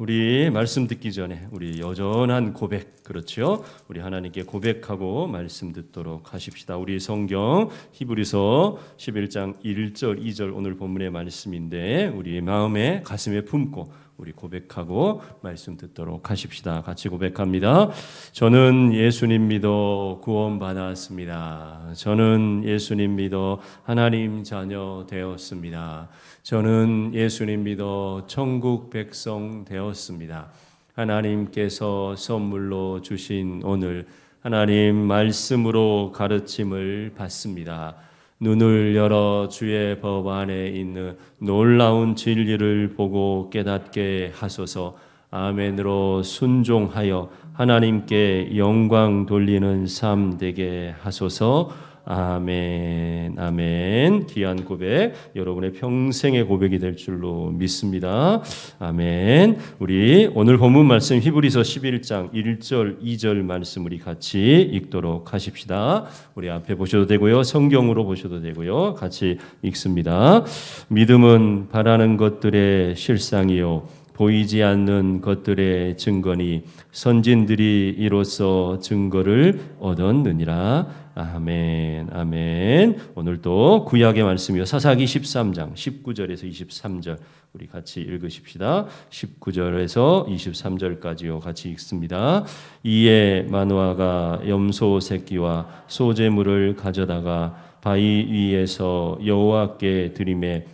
우리 말씀 듣기 전에 우리 여전한 고백 그렇죠? 우리 하나님께 고백하고 말씀 듣도록 하십시다. 우리 성경 히브리서 11장 1절 2절 오늘 본문의 말씀인데 우리 마음에 가슴에 품고 우리 고백하고 말씀 듣도록 하십시다. 같이 고백합니다. 저는 예수님 믿어 구원받았습니다. 저는 예수님 믿어 하나님 자녀 되었습니다. 저는 예수님 믿어 천국 백성 되었습니다. 하나님께서 선물로 주신 오늘 하나님 말씀으로 가르침을 받습니다. 눈을 열어 주의 법 안에 있는 놀라운 진리를 보고 깨닫게 하소서. 아멘으로 순종하여 하나님께 영광 돌리는 삶 되게 하소서. 아멘, 아멘. 귀한 고백, 여러분의 평생의 고백이 될 줄로 믿습니다. 아멘. 우리 오늘 본문 말씀 히브리서 11장 1절, 2절 말씀 우리 같이 읽도록 하십시다. 우리 앞에 보셔도 되고요. 성경으로 보셔도 되고요. 같이 읽습니다. 믿음은 바라는 것들의 실상이요. 보이지 않는 것들의 증거니 선진들이 이로써 증거를 얻었느니라. 아멘, 아멘. 오늘도 구약의 말씀이요. 사사기 13장 19절에서 23절 우리 같이 읽으십시다. 19절에서 23절까지요. 같이 읽습니다. 이에 마노아가 염소 새끼와 소재물을 가져다가 바위 위에서 여호와께 드림에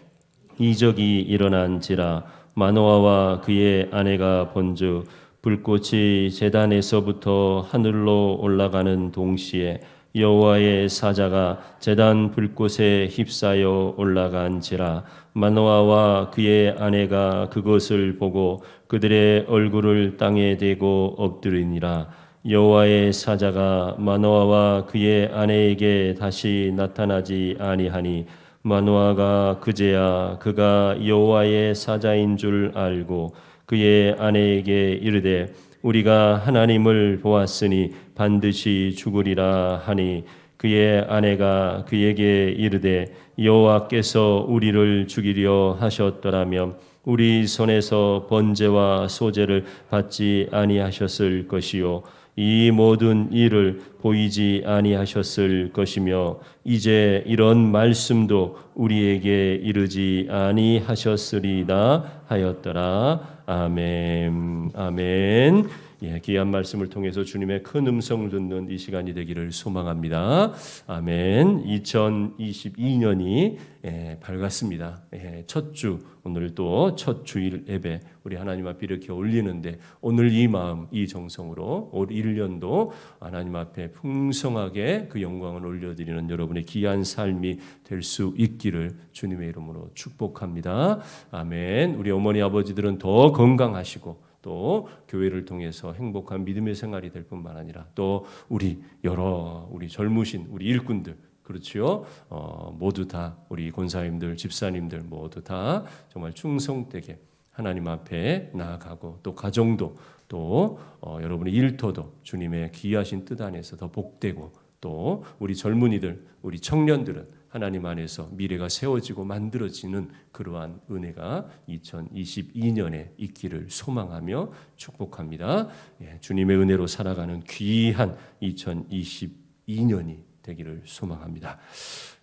이적이 일어난지라 마노아와 그의 아내가 본즉 불꽃이 제단에서부터 하늘로 올라가는 동시에 여호와의 사자가 제단 불꽃에 휩싸여 올라간지라 마노아와 그의 아내가 그것을 보고 그들의 얼굴을 땅에 대고 엎드리니라. 여호와의 사자가 마노아와 그의 아내에게 다시 나타나지 아니하니 마노아가 그제야 그가 여호와의 사자인 줄 알고 그의 아내에게 이르되 우리가 하나님을 보았으니 반드시 죽으리라 하니 그의 아내가 그에게 이르되 여호와께서 우리를 죽이려 하셨더라면 우리 손에서 번제와 소제를 받지 아니하셨을 것이요 이 모든 일을 보이지 아니하셨을 것이며 이제 이런 말씀도 우리에게 이르지 아니하셨으리다 하였더라. 아멘. 아멘 예, 귀한 말씀을 통해서 주님의 큰 음성을 듣는 이 시간이 되기를 소망합니다. 아멘. 2022년이 예, 밝았습니다. 예, 첫 주 오늘 또 첫 주일 예배 우리 하나님 앞에 이렇게 올리는데 오늘 이 마음 이 정성으로 올 1년도 하나님 앞에 풍성하게 그 영광을 올려드리는 여러분의 귀한 삶이 될 수 있기를 주님의 이름으로 축복합니다. 아멘. 우리 어머니 아버지들은 더 건강하시고 또 교회를 통해서 행복한 믿음의 생활이 될 뿐만 아니라 또 우리 여러 우리 젊으신 우리 일꾼들 그렇지요. 어, 모두 다 우리 권사님들, 집사님들 모두 다 정말 충성되게 하나님 앞에 나아가고 또 가정도 또 어, 여러분의 일터도 주님의 귀하신 뜻 안에서 더 복되고 또 우리 젊은이들, 우리 청년들은 하나님 안에서 미래가 세워지고 만들어지는 그러한 은혜가 2022년에 있기를 소망하며 축복합니다. 예, 주님의 은혜로 살아가는 귀한 2022년이 되기를 소망합니다.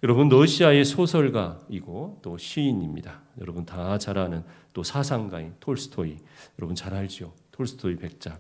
여러분 러시아의 소설가이고 또 시인입니다. 여러분 다 잘 아는 또 사상가인 톨스토이 여러분 잘 알죠? 톨스토이 백작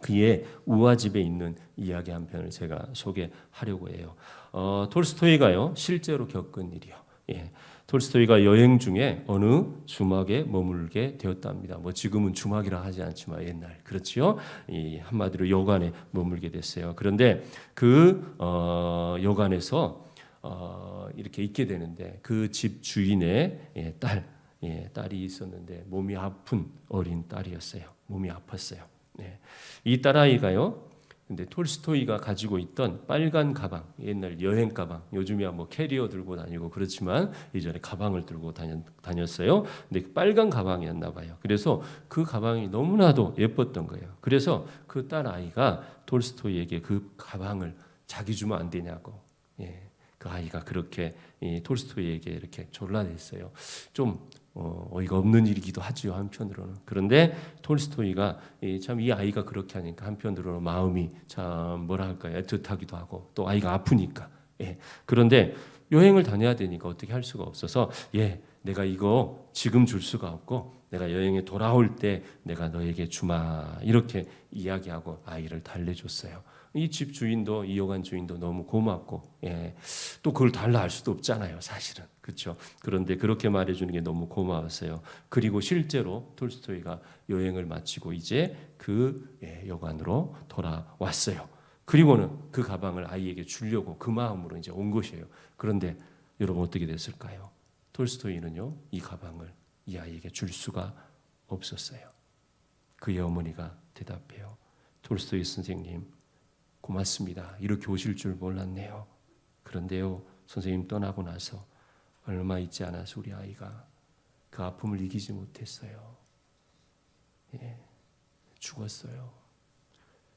그의 우화집에 있는 이야기 한 편을 제가 소개하려고 해요. 어, 톨스토이가요 실제로 겪은 일이요. 예. 톨스토이가 여행 중에 어느 주막에 머물게 되었답니다. 뭐 지금은 주막이라 하지 않지만 옛날 그렇지요. 이 한마디로 여관에 머물게 됐어요. 그런데 그 어, 여관에서 어, 이렇게 있게 되는데 그 집 주인의 예, 딸, 예, 딸이 있었는데 몸이 아픈 어린 딸이었어요. 몸이 아팠어요. 네. 이 딸아이가요. 근데 톨스토이가 가지고 있던 빨간 가방, 옛날 여행 가방, 요즘이야 뭐 캐리어 들고 다니고 그렇지만 예전에 가방을 들고 다녔, 다녔 어요. 근데 그 빨간 가방이었나 봐요. 그래서 그 가방이 너무나도 예뻤던 거예요. 그래서 그 딸 아이가 톨스토이에게 그 가방을 자기 주면 안 되냐고. 예. 그 아이가 그렇게 이 톨스토이에게 이렇게 졸라댔어요. 좀 어, 어이가 없는 일이기도 하죠 한편으로는 그런데 톨스토이가 참 이 아이가 그렇게 하니까 한편으로는 마음이 참 뭐라 할까요 애틋하기도 하고 또 아이가 아프니까 예. 그런데 여행을 다녀야 되니까 어떻게 할 수가 없어서 예 내가 이거 지금 줄 수가 없고 내가 여행에 돌아올 때 내가 너에게 주마 이렇게 이야기하고 아이를 달래줬어요. 이 집 주인도 이호간 주인도 너무 고맙고 예. 또 그걸 달라 할 수도 없잖아요 사실은 그렇죠 그런데 그렇게 말해주는 게 너무 고마웠어요. 그리고 실제로 톨스토이가 여행을 마치고 이제 그 예, 여관으로 돌아왔어요. 그리고는 그 가방을 아이에게 주려고 그 마음으로 이제 온 것이에요. 그런데 여러분 어떻게 됐을까요? 톨스토이는요 이 가방을 이 아이에게 줄 수가 없었어요. 그의 어머니가 대답해요. 톨스토이 선생님 고맙습니다. 이렇게 오실 줄 몰랐네요. 그런데요, 선생님 떠나고 나서 얼마 있지 않아서 우리 아이가 그 아픔을 이기지 못했어요. 예, 죽었어요.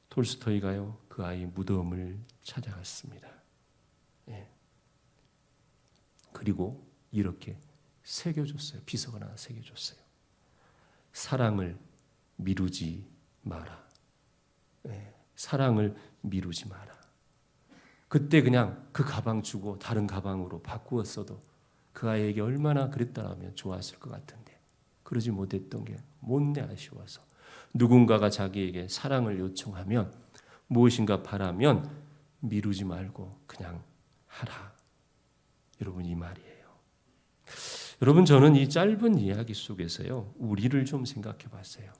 톨스토이가요, 그 아이 무덤을 찾아갔습니다. 예. 그리고 이렇게 새겨줬어요. 비석을 하나 새겨줬어요. 사랑을 미루지 마라. 예. 사랑을 미루지 마라. 그때 그냥 그 가방 주고 다른 가방으로 바꾸었어도 그 아이에게 얼마나 그랬다면 좋았을 것 같은데 그러지 못했던 게 못내 아쉬워서 누군가가 자기에게 사랑을 요청하면 무엇인가 바라면 미루지 말고 그냥 하라. 여러분 이 말이에요. 여러분 저는 이 짧은 이야기 속에서요 우리를 좀 생각해 봤어요.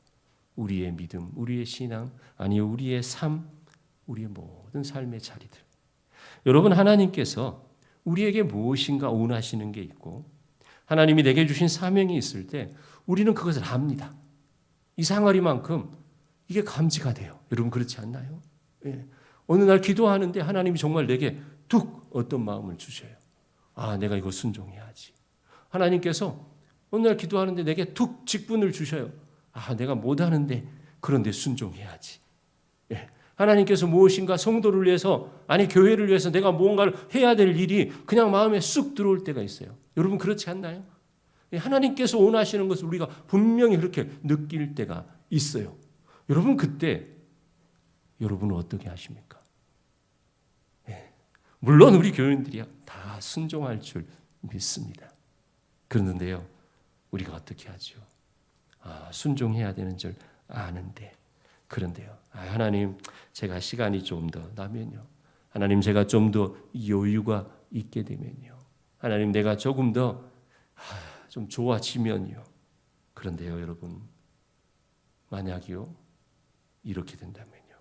우리의 믿음, 우리의 신앙, 아니 우리의 삶, 우리의 모든 삶의 자리들. 여러분 하나님께서 우리에게 무엇인가 원하시는 게 있고 하나님이 내게 주신 사명이 있을 때 우리는 그것을 압니다. 이 상아리만큼 이게 감지가 돼요. 여러분 그렇지 않나요? 예. 어느 날 기도하는데 하나님이 정말 내게 툭 어떤 마음을 주셔요. 아, 내가 이거 순종해야지. 하나님께서 어느 날 기도하는데 내게 툭 직분을 주셔요. 아, 내가 못하는데 그런데 순종해야지. 예. 하나님께서 무엇인가 성도를 위해서 아니 교회를 위해서 내가 무언가를 해야 될 일이 그냥 마음에 쑥 들어올 때가 있어요. 여러분 그렇지 않나요? 예, 하나님께서 원하시는 것을 우리가 분명히 그렇게 느낄 때가 있어요. 여러분 그때 여러분은 어떻게 하십니까? 예. 물론 우리 교인들이 다 순종할 줄 믿습니다. 그런데요, 우리가 어떻게 하죠? 아, 순종해야 되는 줄 아는데 그런데요. 아, 하나님 제가 시간이 좀 더 나면요. 하나님 제가 좀 더 여유가 있게 되면요. 하나님 내가 조금 더좀 아, 좋아지면요. 그런데요, 여러분 만약이요 이렇게 된다면요.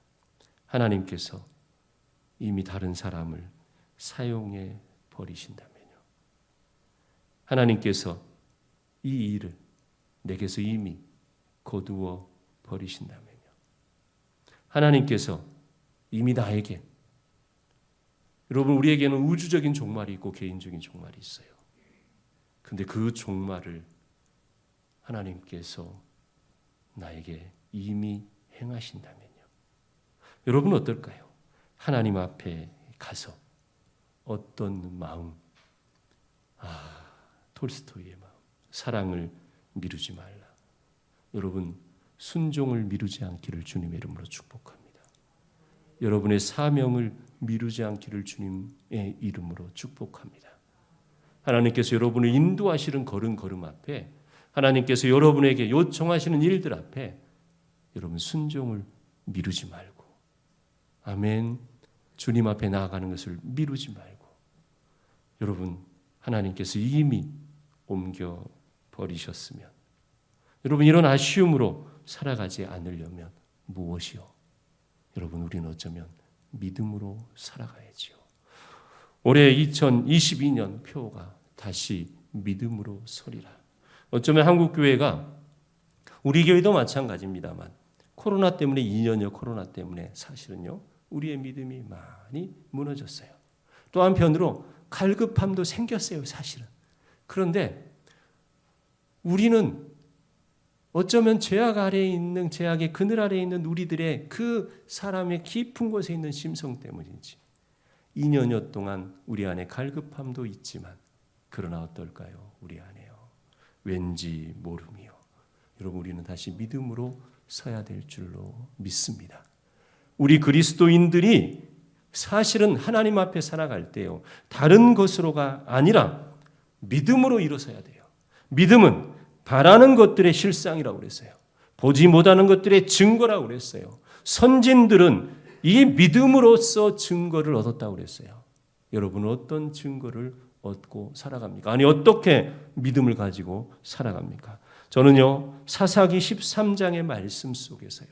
하나님께서 이미 다른 사람을 사용해 버리신다면요. 하나님께서 이 일을 내게서 이미 거두어 버리신다면요. 하나님께서 이미 나에게 여러분 우리에게는 우주적인 종말이 있고 개인적인 종말이 있어요. 근데 그 종말을 하나님께서 나에게 이미 행하신다면요. 여러분 어떨까요? 하나님 앞에 가서 어떤 마음, 아, 톨스토이의 마음, 사랑을 미루지 말라. 여러분 순종을 미루지 않기를 주님의 이름으로 축복합니다. 여러분의 사명을 미루지 않기를 주님의 이름으로 축복합니다. 하나님께서 여러분을 인도하시는 걸음 걸음 앞에 하나님께서 여러분에게 요청하시는 일들 앞에 여러분 순종을 미루지 말고 아멘 주님 앞에 나아가는 것을 미루지 말고 여러분 하나님께서 이미 옮겨 버리셨으면 여러분 이런 아쉬움으로 살아가지 않으려면 무엇이요? 여러분 우리는 어쩌면 믿음으로 살아가야지요. 올해 2022년 표가 다시 믿음으로 서리라. 어쩌면 한국 교회가 우리 교회도 마찬가지입니다만 코로나 때문에 2년여 코로나 때문에 사실은요 우리의 믿음이 많이 무너졌어요. 또 한편으로 갈급함도 생겼어요 사실은. 그런데 우리는 어쩌면 죄악 아래에 있는 죄악의 그늘 아래에 있는 우리들의 그 사람의 깊은 곳에 있는 심성 때문인지 2년여 동안 우리 안에 갈급함도 있지만 그러나 어떨까요? 우리 안에요. 왠지 모름이요. 여러분 우리는 다시 믿음으로 서야 될 줄로 믿습니다. 우리 그리스도인들이 사실은 하나님 앞에 살아갈 때요. 다른 것으로가 아니라 믿음으로 일어서야 돼요. 믿음은 바라는 것들의 실상이라고 그랬어요. 보지 못하는 것들의 증거라고 그랬어요. 선진들은 이 믿음으로써 증거를 얻었다고 그랬어요. 여러분은 어떤 증거를 얻고 살아갑니까? 아니 어떻게 믿음을 가지고 살아갑니까? 저는요 사사기 13장의 말씀 속에서요.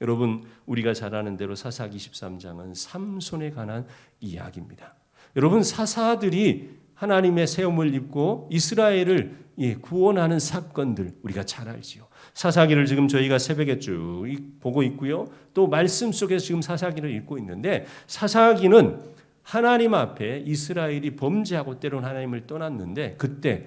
여러분 우리가 잘 아는 대로 사사기 13장은 삼손에 관한 이야기입니다. 여러분 사사들이 하나님의 세움을 입고 이스라엘을 예, 구원하는 사건들 우리가 잘 알지요. 사사기를 지금 저희가 새벽에 쭉 보고 있고요. 또 말씀 속에서 지금 사사기를 읽고 있는데 사사기는 하나님 앞에 이스라엘이 범죄하고 때론 하나님을 떠났는데 그때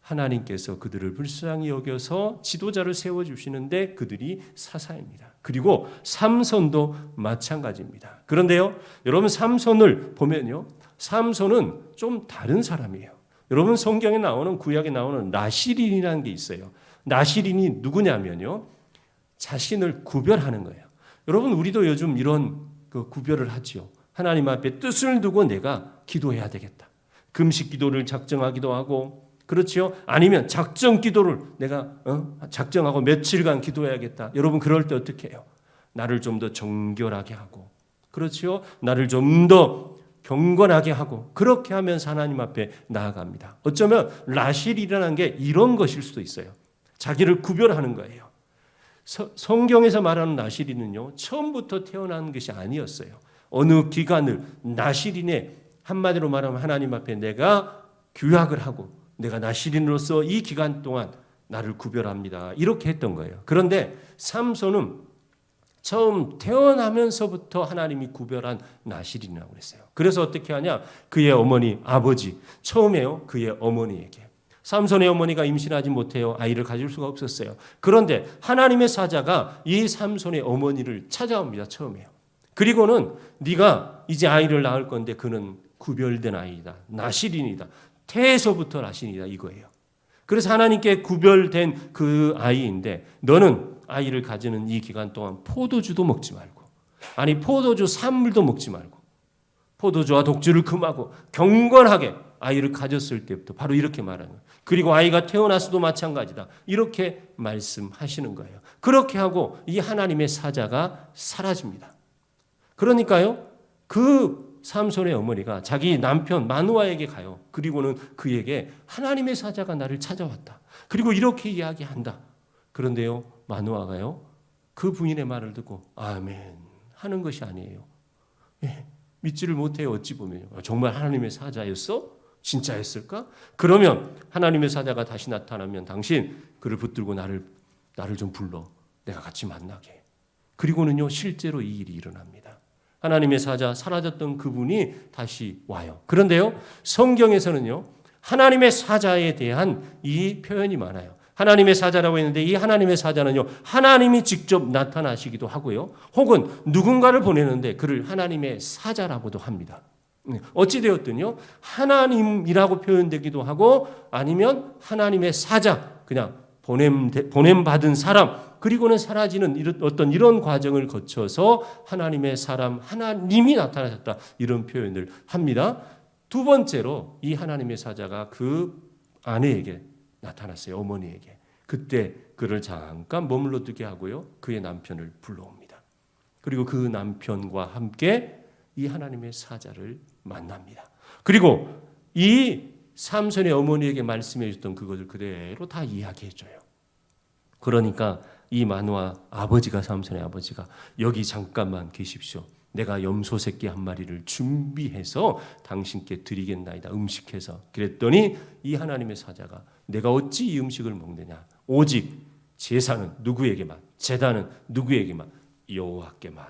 하나님께서 그들을 불쌍히 여겨서 지도자를 세워 주시는데 그들이 사사입니다. 그리고 삼손도 마찬가지입니다. 그런데요, 여러분 삼손을 보면요, 삼손은 좀 다른 사람이에요. 여러분 성경에 나오는 구약에 나오는 나시린이라는 게 있어요. 나시린이 누구냐면요, 자신을 구별하는 거예요. 여러분 우리도 요즘 이런 그 구별을 하지요. 하나님 앞에 뜻을 두고 내가 기도해야 되겠다. 금식 기도를 작정하기도 하고 그렇지요? 아니면 작정 기도를 내가 어? 작정하고 며칠간 기도해야겠다. 여러분 그럴 때 어떻게 해요? 나를 좀 더 정결하게 하고 그렇지요? 나를 좀더 경건하게 하고 그렇게 하면서 하나님 앞에 나아갑니다. 어쩌면 라실이라는 게 이런 것일 수도 있어요. 자기를 구별하는 거예요. 서, 성경에서 말하는 나시린은요 처음부터 태어난 것이 아니었어요. 어느 기간을 나시린의 한마디로 말하면 하나님 앞에 내가 규약을 하고 내가 나시린으로서 이 기간 동안 나를 구별합니다. 이렇게 했던 거예요. 그런데 삼손은 처음 태어나면서부터 하나님이 구별한 나시린이라고 그랬어요. 그래서 어떻게 하냐? 그의 어머니, 아버지, 처음에요. 그의 어머니에게. 삼손의 어머니가 임신하지 못해요. 아이를 가질 수가 없었어요. 그런데 하나님의 사자가 이 삼손의 어머니를 찾아옵니다. 처음에요. 그리고는 네가 이제 아이를 낳을 건데 그는 구별된 아이다. 나시린이다. 태에서부터 나시린이다 이거예요. 그래서 하나님께 구별된 그 아이인데 너는 아이를 가지는 이 기간 동안 포도주도 먹지 말고 아니 포도주 산물도 먹지 말고 포도주와 독주를 금하고 경건하게 아이를 가졌을 때부터 바로 이렇게 말하는 거예요. 그리고 아이가 태어나서도 마찬가지다. 이렇게 말씀하시는 거예요. 그렇게 하고 이 하나님의 사자가 사라집니다. 그러니까요. 그 삼손의 어머니가 자기 남편 마누아에게 가요. 그리고는 그에게 하나님의 사자가 나를 찾아왔다. 그리고 이렇게 이야기한다. 그런데요. 마누아가요. 그 부인의 말을 듣고 아멘 하는 것이 아니에요. 예, 믿지를 못해요. 어찌 보면 정말 하나님의 사자였어? 진짜였을까? 그러면 하나님의 사자가 다시 나타나면 당신 그를 붙들고 나를 나를 좀 불러 내가 같이 만나게. 그리고는요 실제로 이 일이 일어납니다. 하나님의 사자 사라졌던 그분이 다시 와요. 그런데요 성경에서는요 하나님의 사자에 대한 이 표현이 많아요. 하나님의 사자라고 했는데 이 하나님의 사자는요 하나님이 직접 나타나시기도 하고요 혹은 누군가를 보내는데 그를 하나님의 사자라고도 합니다. 어찌 되었든요 하나님이라고 표현되기도 하고 아니면 하나님의 사자 그냥 보냄 보냄 받은 사람 그리고는 사라지는 이런 어떤 이런 과정을 거쳐서 하나님의 사람 하나님이 나타나셨다 이런 표현을 합니다. 두 번째로 이 하나님의 사자가 그 아내에게 나타났어요. 어머니에게. 그때 그를 잠깐 머물러 두게 하고요. 그의 남편을 불러옵니다. 그리고 그 남편과 함께 이 하나님의 사자를 만납니다. 그리고 이 삼손의 어머니에게 말씀해 줬던 그것을 그대로 다 이야기해 줘요. 그러니까 이 마누아 아버지가 삼손의 아버지가 여기 잠깐만 계십시오. 내가 염소 새끼 한 마리를 준비해서 당신께 드리겠나이다. 음식해서. 그랬더니 이 하나님의 사자가 내가 어찌 이 음식을 먹느냐? 오직 제사는 누구에게만, 제단은 누구에게만, 여호와께만.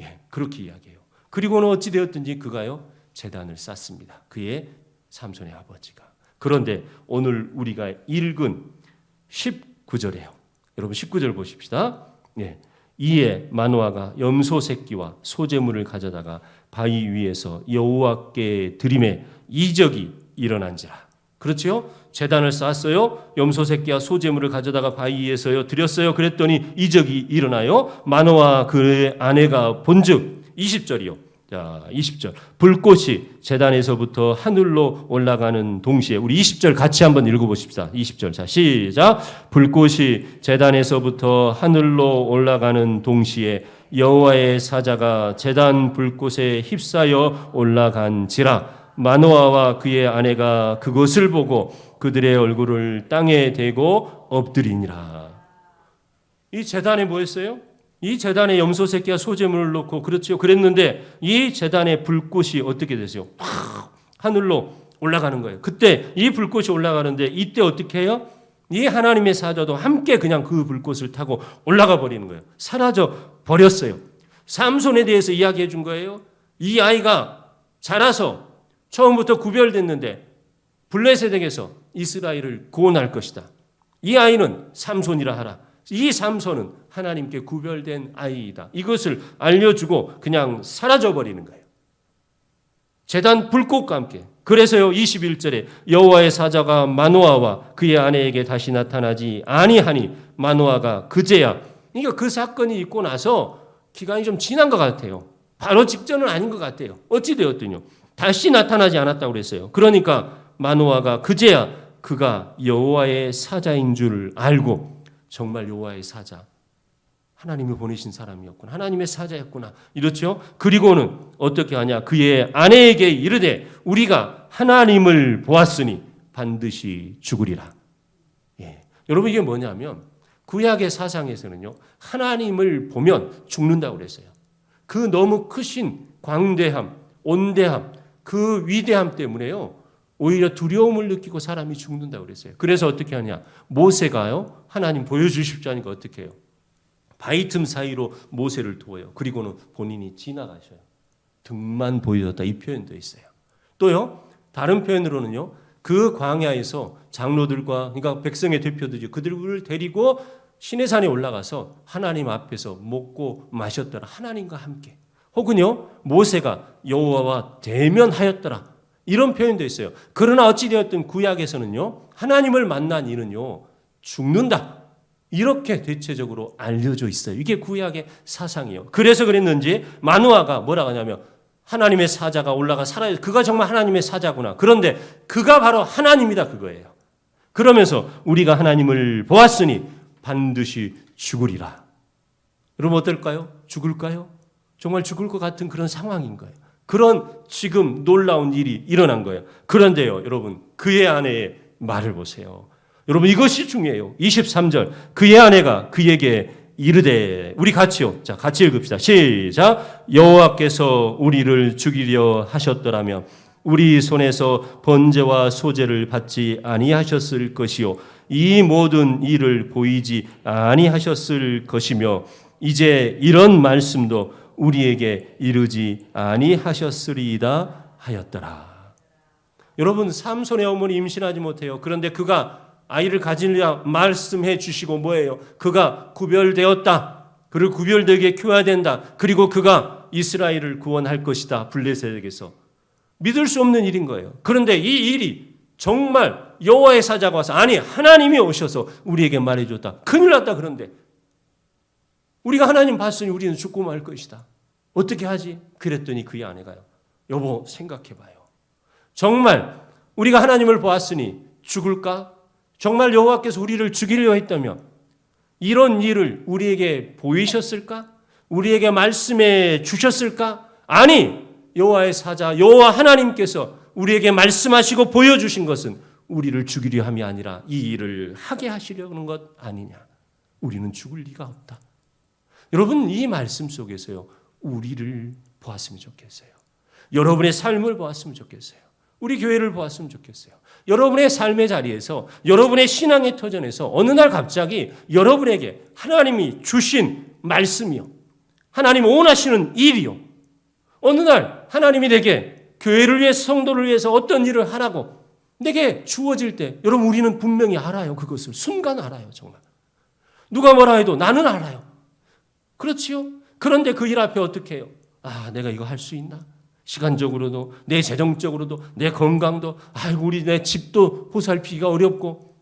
예, 그렇게 이야기해요. 그리고는 어찌 되었든지 그가요 제단을 쌓습니다. 그의 삼손의 아버지가. 그런데 오늘 우리가 읽은 19절에요. 여러분 19절 보십시다. 예. 이에 마노아가 염소 새끼와 소재물을 가져다가 바위 위에서 여호와께 드림에 이적이 일어난지라. 그렇지요? 재단을 쌓았어요. 염소 새끼와 소재물을 가져다가 바위에서요 드렸어요. 그랬더니 이적이 일어나요. 마노와 그의 아내가 본즉 20절이요. 자, 20절. 불꽃이 재단에서부터 하늘로 올라가는 동시에 우리 20절 같이 한번 읽어 보십시다. 20절. 자, 시작. 불꽃이 재단에서부터 하늘로 올라가는 동시에 여호와의 사자가 재단 불꽃에 휩싸여 올라간지라 마노아와 그의 아내가 그것을 보고 그들의 얼굴을 땅에 대고 엎드리니라. 이 재단에 뭐 했어요? 이 재단에 염소 새끼와 소재물을 놓고 그렇지요. 그랬는데 이 재단의 불꽃이 어떻게 되세요? 팍 하늘로 올라가는 거예요. 그때 이 불꽃이 올라가는데 이때 어떻게 해요? 이 하나님의 사자도 함께 그냥 그 불꽃을 타고 올라가 버리는 거예요. 사라져 버렸어요. 삼손에 대해서 이야기해 준 거예요. 이 아이가 자라서 처음부터 구별됐는데 블레셋에게서 이스라엘을 구원할 것이다. 이 아이는 삼손이라 하라. 이 삼손은 하나님께 구별된 아이이다. 이것을 알려주고 그냥 사라져 버리는 거예요. 재단 불꽃과 함께. 그래서요 21절에 여호와의 사자가 마노아와 그의 아내에게 다시 나타나지 아니하니 마노아가 그제야. 그러니까 그 사건이 있고 나서 기간이 좀 지난 것 같아요. 바로 직전은 아닌 것 같아요. 어찌 되었더뇨. 다시 나타나지 않았다고 그랬어요. 그러니까 마노아가 그제야 그가 여호와의 사자인 줄 알고 정말 여호와의 사자 하나님이 보내신 사람이었구나. 하나님의 사자였구나. 이렇죠? 그리고는 어떻게 하냐? 그의 아내에게 이르되 우리가 하나님을 보았으니 반드시 죽으리라. 예. 여러분 이게 뭐냐면 구약의 사상에서는요. 하나님을 보면 죽는다고 그랬어요. 그 너무 크신 광대함, 온대함, 그 위대함 때문에요. 오히려 두려움을 느끼고 사람이 죽는다고 그랬어요. 그래서 어떻게 하냐? 모세가요. 하나님 보여주십시오 하니까 어떻게 해요? 바위 틈 사이로 모세를 두어요. 그리고는 본인이 지나가셔요. 등만 보여줬다 이 표현도 있어요. 또요. 다른 표현으로는요. 그 광야에서 장로들과 그러니까 백성의 대표들이 그들을 데리고 시내산에 올라가서 하나님 앞에서 먹고 마셨더라. 하나님과 함께. 혹은요. 모세가 여호와와 대면하였더라. 이런 표현도 있어요. 그러나 어찌 되었든 구약에서는요. 하나님을 만난 이는요. 죽는다. 이렇게 대체적으로 알려져 있어요. 이게 구약의 사상이에요. 그래서 그랬는지 마누아가 뭐라고 하냐면 하나님의 사자가 올라가 살아요. 그가 정말 하나님의 사자구나. 그런데 그가 바로 하나님이다 그거예요. 그러면서 우리가 하나님을 보았으니 반드시 죽으리라. 여러분 어떨까요? 죽을까요? 정말 죽을 것 같은 그런 상황인 거예요. 그런 지금 놀라운 일이 일어난 거예요. 그런데요, 여러분, 그의 아내의 말을 보세요. 여러분 이것이 중요해요. 23절. 그의 아내가 그에게 이르되 우리 같이요. 자, 같이 읽읍시다. 시작. 여호와께서 우리를 죽이려 하셨더라면 우리 손에서 번제와 소제를 받지 아니하셨을 것이요 이 모든 일을 보이지 아니하셨을 것이며 이제 이런 말씀도 우리에게 이르지 아니하셨으리이다 하였더라. 여러분 삼손의 어머니 임신하지 못해요. 그런데 그가 아이를 가지려 말씀해 주시고 뭐예요? 그가 구별되었다. 그를 구별되게 키워야 된다. 그리고 그가 이스라엘을 구원할 것이다. 블레셋에게서 믿을 수 없는 일인 거예요. 그런데 이 일이 정말 여호와의 사자가 와서 아니 하나님이 오셔서 우리에게 말해줬다. 큰일 났다 그런데 우리가 하나님 봤으니 우리는 죽고 말 것이다. 어떻게 하지? 그랬더니 그의 아내가요. 여보 생각해봐요. 정말 우리가 하나님을 보았으니 죽을까? 정말 여호와께서 우리를 죽이려 했다면 이런 일을 우리에게 보이셨을까? 우리에게 말씀해 주셨을까? 아니 여호와의 사자 여호와 하나님께서 우리에게 말씀하시고 보여주신 것은 우리를 죽이려 함이 아니라 이 일을 하게 하시려는 것 아니냐? 우리는 죽을 리가 없다. 여러분 이 말씀 속에서요 우리를 보았으면 좋겠어요. 여러분의 삶을 보았으면 좋겠어요. 우리 교회를 보았으면 좋겠어요. 여러분의 삶의 자리에서 여러분의 신앙의 터전에서 어느 날 갑자기 여러분에게 하나님이 주신 말씀이요. 하나님 원하시는 일이요. 어느 날 하나님이 내게 교회를 위해서 성도를 위해서 어떤 일을 하라고 내게 주어질 때 여러분 우리는 분명히 알아요. 그것을 순간 알아요. 정말. 누가 뭐라 해도 나는 알아요. 그렇지요? 그런데 그 일 앞에 어떻게 해요? 아, 내가 이거 할 수 있나? 시간적으로도 내 재정적으로도 내 건강도 아이고 우리 내 집도 보살피기가 어렵고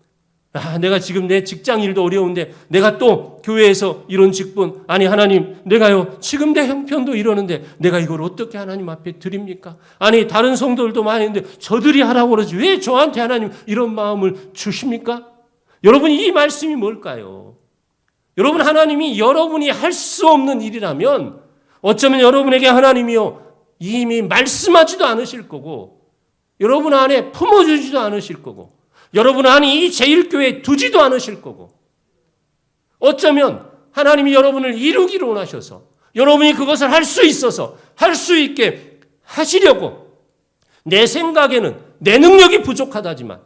아 내가 지금 내 직장 일도 어려운데 내가 또 교회에서 이런 직분 아니 하나님 내가요 지금 내 형편도 이러는데 내가 이걸 어떻게 하나님 앞에 드립니까? 아니 다른 성도들도 있는데 저들이 하라고 그러지 왜 저한테 하나님 이런 마음을 주십니까? 여러분 이 말씀이 뭘까요? 여러분 하나님이 여러분이 할 수 없는 일이라면 어쩌면 여러분에게 하나님이요 이미 말씀하지도 않으실 거고 여러분 안에 품어주지도 않으실 거고 여러분 안에 이 제일교회 두지도 않으실 거고 어쩌면 하나님이 여러분을 이루기를 원하셔서 여러분이 그것을 할 수 있어서 할 수 있게 하시려고 내 생각에는 내 능력이 부족하다지만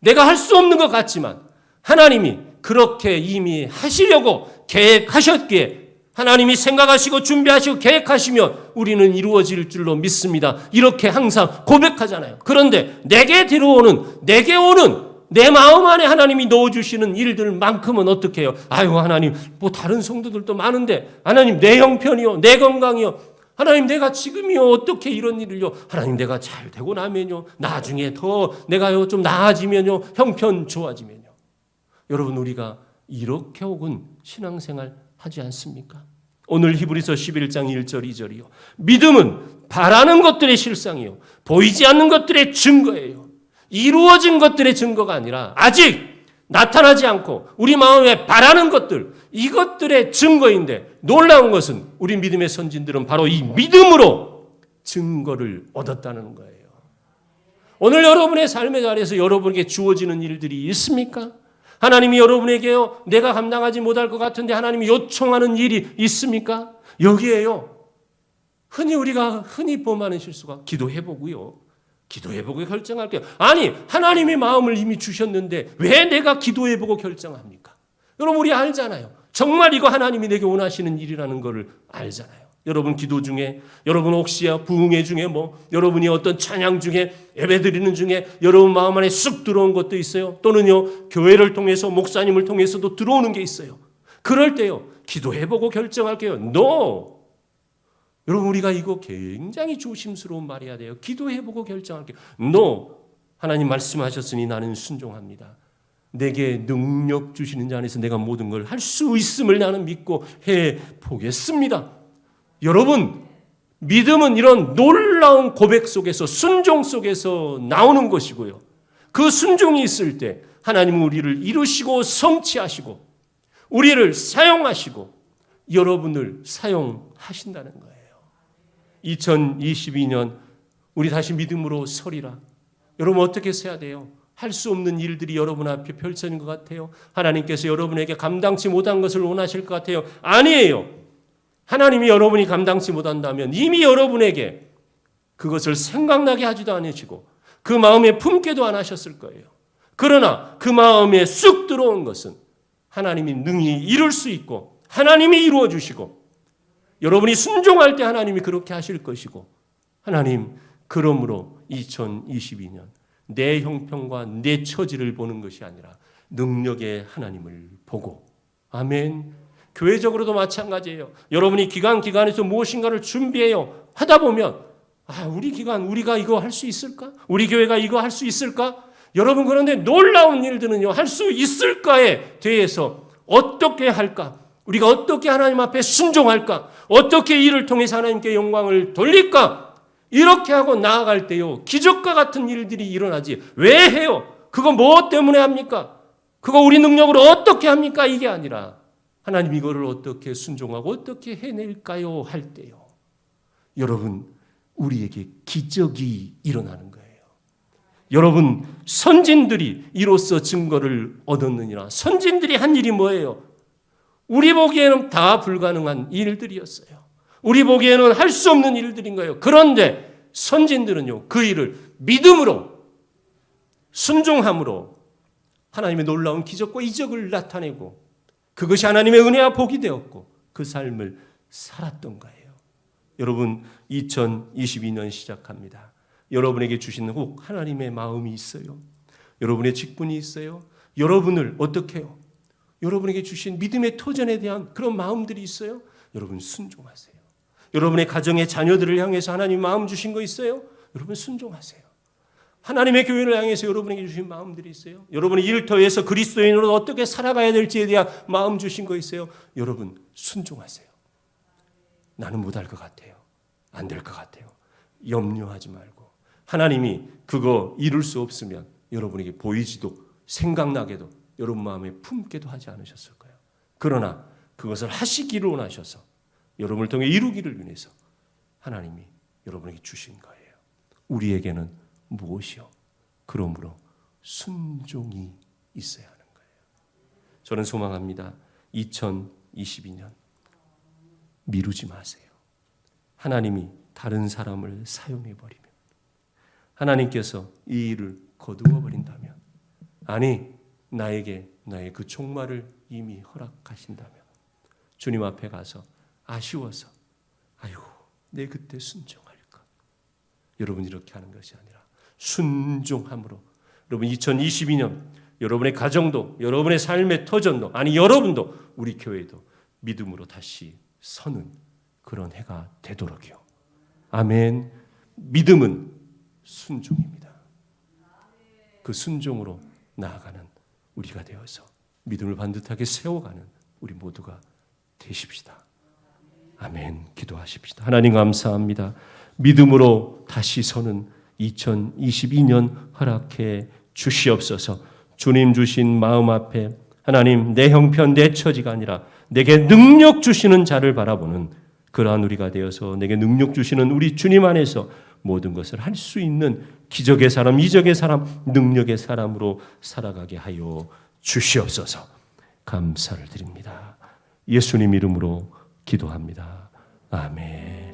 내가 할 수 없는 것 같지만 하나님이 그렇게 이미 하시려고 계획하셨기에 하나님이 생각하시고 준비하시고 계획하시면 우리는 이루어질 줄로 믿습니다. 이렇게 항상 고백하잖아요. 그런데 내게 들어오는, 내게 오는 내 마음 안에 하나님이 넣어주시는 일들만큼은 어떻게 해요? 아유, 하나님, 뭐 다른 성도들도 많은데, 하나님, 내 형편이요, 내 건강이요, 하나님, 내가 지금이요, 어떻게 이런 일을요, 하나님, 내가 잘 되고 나면요, 나중에 더 내가요, 좀 나아지면요, 형편 좋아지면요. 여러분, 우리가 이렇게 혹은 신앙생활 하지 않습니까? 오늘 히브리서 11장 1절 2절이요. 믿음은 바라는 것들의 실상이요. 보이지 않는 것들의 증거예요. 이루어진 것들의 증거가 아니라 아직 나타나지 않고 우리 마음에 바라는 것들 이것들의 증거인데 놀라운 것은 우리 믿음의 선진들은 바로 이 믿음으로 증거를 얻었다는 거예요. 오늘 여러분의 삶의 자리에서 여러분에게 주어지는 일들이 있습니까? 하나님이 여러분에게요, 내가 감당하지 못할 것 같은데 하나님이 요청하는 일이 있습니까? 여기에요. 흔히 우리가 흔히 범하는 실수가 기도해보고요. 기도해보고 결정할게요. 아니, 하나님의 마음을 이미 주셨는데 왜 내가 기도해보고 결정합니까? 여러분, 우리 알잖아요. 정말 이거 하나님이 내게 원하시는 일이라는 것을 알잖아요. 여러분 기도 중에 여러분 혹시야 부흥회 중에 뭐 여러분이 어떤 찬양 중에 예배 드리는 중에 여러분 마음 안에 쑥 들어온 것도 있어요. 또는요 교회를 통해서 목사님을 통해서도 들어오는 게 있어요. 그럴 때요 기도해보고 결정할게요. No. 여러분 우리가 이거 굉장히 조심스러운 말이야 돼요. 기도해보고 결정할게요. No. 하나님 말씀하셨으니 나는 순종합니다. 내게 능력 주시는 자 안에서 내가 모든 걸 할 수 있음을 나는 믿고 해 보겠습니다. 여러분, 믿음은 이런 놀라운 고백 속에서 순종 속에서 나오는 것이고요. 그 순종이 있을 때 하나님은 우리를 이루시고 성취하시고 우리를 사용하시고 여러분을 사용하신다는 거예요. 2022년 우리 다시 믿음으로 서리라. 여러분 어떻게 써야 돼요? 할 수 없는 일들이 여러분 앞에 펼쳐진 것 같아요. 하나님께서 여러분에게 감당치 못한 것을 원하실 것 같아요. 아니에요. 하나님이 여러분이 감당치 못한다면 이미 여러분에게 그것을 생각나게 하지도 않으시고 그 마음에 품게도 안 하셨을 거예요. 그러나 그 마음에 쑥 들어온 것은 하나님이 능히 이룰 수 있고 하나님이 이루어 주시고 여러분이 순종할 때 하나님이 그렇게 하실 것이고 하나님 그러므로 2022년 내 형편과 내 처지를 보는 것이 아니라 능력의 하나님을 보고 아멘. 교회적으로도 마찬가지예요. 여러분이 기간 기간에서 무엇인가를 준비해요. 하다 보면 아, 우리 기간 우리가 이거 할 수 있을까? 우리 교회가 이거 할 수 있을까? 여러분 그런데 놀라운 일들은요. 할 수 있을까에 대해서 어떻게 할까? 우리가 어떻게 하나님 앞에 순종할까? 어떻게 이를 통해서 하나님께 영광을 돌릴까? 이렇게 하고 나아갈 때요. 기적과 같은 일들이 일어나지. 왜 해요? 그거 뭐 때문에 합니까? 그거 우리 능력으로 어떻게 합니까? 이게 아니라 하나님 이거를 어떻게 순종하고 어떻게 해낼까요? 할 때요. 여러분, 우리에게 기적이 일어나는 거예요. 여러분, 선진들이 이로써 증거를 얻었느니라. 선진들이 한 일이 뭐예요? 우리 보기에는 다 불가능한 일들이었어요. 우리 보기에는 할 수 없는 일들인 거예요. 그런데 선진들은요, 그 일을 믿음으로, 순종함으로 하나님의 놀라운 기적과 이적을 나타내고 그것이 하나님의 은혜와 복이 되었고 그 삶을 살았던 거예요. 여러분, 2022년 시작합니다. 여러분에게 주신 혹 하나님의 마음이 있어요. 여러분의 직분이 있어요. 여러분을 어떻게 해요? 여러분에게 주신 믿음의 토전에 대한 그런 마음들이 있어요. 여러분 순종하세요. 여러분의 가정의 자녀들을 향해서 하나님 마음 주신 거 있어요? 여러분 순종하세요. 하나님의 교회를 향해서 여러분에게 주신 마음들이 있어요. 여러분의 일터에서 그리스도인으로 어떻게 살아가야 될지에 대한 마음 주신 거 있어요. 여러분 순종하세요. 나는 못할 것 같아요. 안 될 것 같아요. 염려하지 말고 하나님이 그거 이룰 수 없으면 여러분에게 보이지도 생각나게도 여러분 마음에 품게도 하지 않으셨을 거예요. 그러나 그것을 하시기를 원하셔서 여러분을 통해 이루기를 위해서 하나님이 여러분에게 주신 거예요. 우리에게는 무엇이요? 그러므로 순종이 있어야 하는 거예요. 저는 소망합니다. 2022년 미루지 마세요. 하나님이 다른 사람을 사용해 버리면 하나님께서 이 일을 거두어 버린다면 아니 나에게 나의 그 종말을 이미 허락하신다면 주님 앞에 가서 아쉬워서 아이고 내 그때 순종할까 여러분 이렇게 하는 것이 아니라 순종함으로 여러분 2022년 여러분의 가정도 여러분의 삶의 터전도 아니 여러분도 우리 교회도 믿음으로 다시 서는 그런 해가 되도록요. 아멘. 믿음은 순종입니다. 그 순종으로 나아가는 우리가 되어서 믿음을 반듯하게 세워가는 우리 모두가 되십시다. 아멘. 기도하십시다. 하나님 감사합니다. 믿음으로 다시 서는 2022년 허락해 주시옵소서. 주님 주신 마음 앞에 하나님 내 형편 내 처지가 아니라 내게 능력 주시는 자를 바라보는 그러한 우리가 되어서 내게 능력 주시는 우리 주님 안에서 모든 것을 할 수 있는 기적의 사람, 이적의 사람, 능력의 사람으로 살아가게 하여 주시옵소서. 감사를 드립니다. 예수님 이름으로 기도합니다. 아멘.